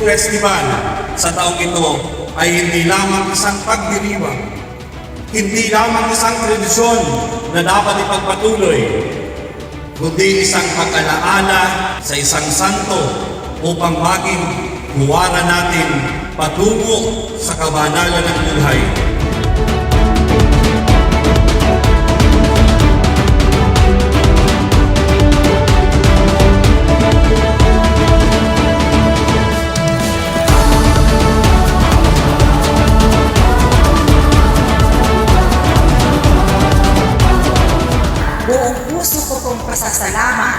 Buyugoy Festival sa taong ito ay hindi lamang isang pagdiriwang, hindi lamang isang tradisyon na dapat ipagpatuloy, kundi isang pag-alaala sa isang santo upang maging huwaran natin patungo sa kabanalan ng buhay. Buong puso ko pong pasasalamat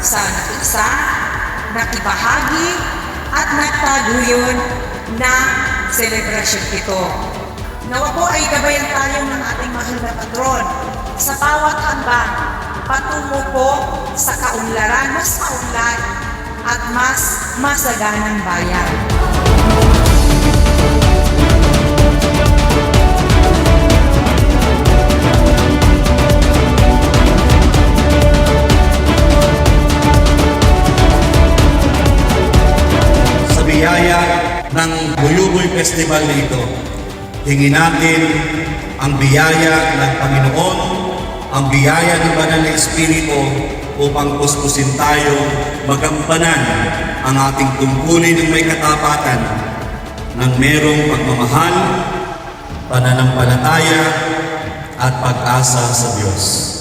sa nakiisa, nakibahagi at nagtaguyon na selebrasyon ito. Nawa po ay gabayan tayo ng ating mahal na patron sa bawat handang patungo po sa kaunlaran, mas maunlad at mas masaganang bayan. Biyaya ng Buyugoy Festival na ito. Hingin natin ang biyaya ng Panginoon, ang biyaya ng Banal na Espiritu upang puspusin tayo, magampanan ang ating tungkulin ng may katapatan ng merong pagmamahal, pananampalataya at pag-asa sa Diyos.